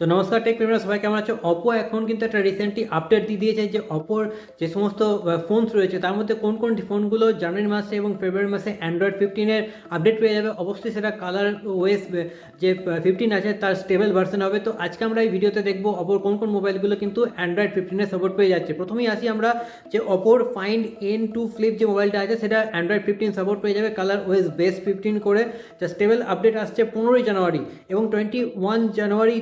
তো নমস্কার টেক প্রেমীরা সবাই কেমন আছো? অপো এখন কিন্তু একটা রিসেন্টলি আপডেট দিয়ে দিয়েছে যে অপোর যে সমস্ত ফোনস রয়েছে, তার মধ্যে কোন কোন ফোনগুলো জানুয়ারি মাসে এবং ফেব্রুয়ারি মাসে অ্যান্ড্রয়েড ফিফটিনের আপডেট পেয়ে যাবে। অবশ্যই সেটা কালার ওয়েস যে ফিফটিন আছে তার স্টেবল ভার্সন হবে। তো আজকে আমরা এই ভিডিওতে দেখব অপোর কোন কোন মোবাইলগুলো কিন্তু অ্যান্ড্রয়েড ফিফটিনের সাপোর্ট পেয়ে যাচ্ছে। প্রথমেই আসি আমরা যে অপোর ফাইন্ড এন টু ফ্লিপ যে মোবাইলটা আছে, সেটা অ্যান্ড্রয়েড ফিফটিন সাপোর্ট পেয়ে যাবে কালার ওয়েস বেস ফিফটিন করে। যা স্টেবল আপডেট আসছে পনেরোই জানুয়ারি এবং টোয়েন্টি ওয়ান জানুয়ারি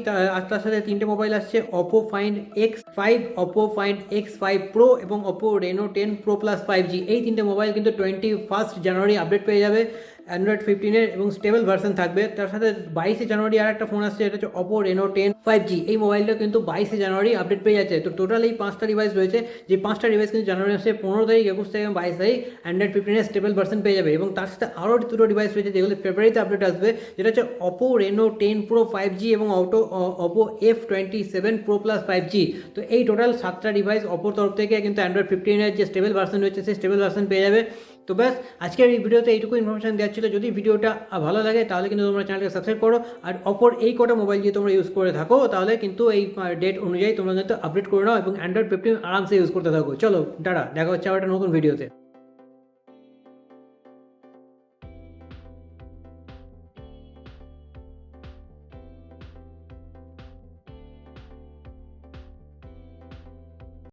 তার সাথে তিনটে মোবাইল আসছে Oppo find X five Oppo find X five pro এবং Oppo Reno ten pro plus five G এই তিনটে মোবাইল কিন্তু টোয়েন্টি ফার্স্ট জানুয়ারি আপডেট পেয়ে যাবে। অ্যান্ড্রয়েড ফিফটিনের এবং স্টেবল ভার্সন থাকবে। তার সাথে বাইশে জানুয়ারি আর একটা ফোন আসছে, এটা হচ্ছে Oppo Reno ten five G এই মোবাইলটা কিন্তু বাইশে জানুয়ারি আপডেট পেয়ে যাচ্ছে। তো টোটাল এই পাঁচটা ডিভাইস রয়েছে। যে পাঁচটা ডিভাইস কিন্তু জানুয়ারি মাসে পনেরো তারিখ, একুশ তারিখ এবং বাইশ তারিখ অ্যান্ড্রয়েড ফিফটিনের স্টেবল ভার্সন পেয়ে যাবে। এবং তার সাথে আরও দুটো ডিভাইস রয়েছে, যেগুলো ফেব্রুয়ারিতে আপডেট আসবে। যেটা হচ্ছে Oppo Reno ten pro five G এবং auto Oppo F twenty seven pro plus five G তো এই টোটাল সাতটা ডিভাইস অপর তরফ থেকে কিন্তু অ্যান্ড্রয়েড ফিফটিনের যে স্টেবল ভার্সন রয়েছে, সেই স্টেবল ভার্সন পেয়ে যাবে। তো ব্যাস, আজকের এই ভিডিওতে এইটুকু ইনফরমেশন দেওয়া ছিল। যদি ভিডিওটা ভালো লাগে, তাহলে কিন্তু তোমরা চ্যানেলটা সাবস্ক্রাইব করো। আর অপর এই কটা মোবাইল যদি তোমরা ইউজ করে থাকো, তাহলে কিন্তু এই ডেট অনুযায়ী তোমরা কিন্তু আপডেট করে নাও এবং অ্যান্ড্রয়েড ফিফটিন আরামসে ইউজ করতে থাকো। চলো, টাটা, দেখা হচ্ছে আবার একটা নতুন ভিডিওতে